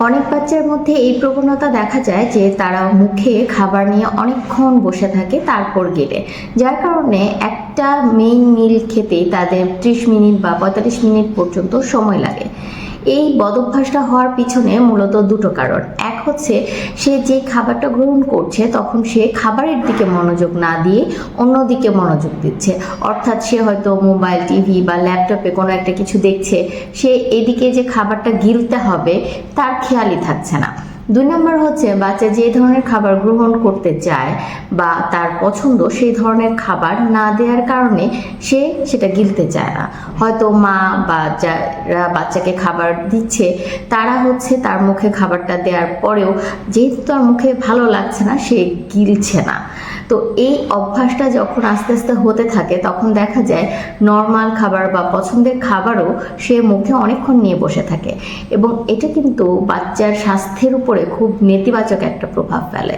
অনেক বাচ্চার মধ্যে এই প্রবণতা দেখা যায় যে তারা মুখে খাবার নিয়ে অনেকক্ষণ বসে থাকে তারপর গেলে। যার কারণে একটা মেইন মিল খেতে তাদের ত্রিশ মিনিট বা পঁয়তাল্লিশ মিনিট পর্যন্ত সময় লাগে। এই বদভ্যাসটা হওয়ার পিছনে মূলত দুটো কারণ। এক হচ্ছে, সে যে খাবারটা গ্রহণ করছে, তখন সে খাবারের দিকে মনোযোগ না দিয়ে অন্যদিকে মনোযোগ দিচ্ছে। অর্থাৎ সে হয়তো মোবাইল, টিভি বা ল্যাপটপে কোনো একটা কিছু দেখছে, সে এদিকে যে খাবারটা গিলতে হবে, তার খেয়ালই থাকছে না। দুই নম্বর হচ্ছে বাচ্চা যে ধরনের খাবার গ্রহণ করতে চায় বা তার পছন্দ সেই ধরনের খাবার না দেওয়ার কারণে সে সেটা গিলতে চায় না। হয়তো মা বা যারা বাচ্চাকে খাবার দিচ্ছে, তারা হচ্ছে তার মুখে খাবারটা দেওয়ার পরেও যেহেতু তার মুখে ভালো লাগছে না, সে গিলছে না। তো এই অভ্যাসটা যখন আস্তে আস্তে হতে থাকে, তখন দেখা যায় নর্মাল খাবার বা পছন্দের খাবারও সে মুখে অনেকক্ষণ নিয়ে বসে থাকে। এবং এটা কিন্তু বাচ্চার স্বাস্থ্যের উপরে খুব নেতিবাচক একটা প্রভাব ফেলে।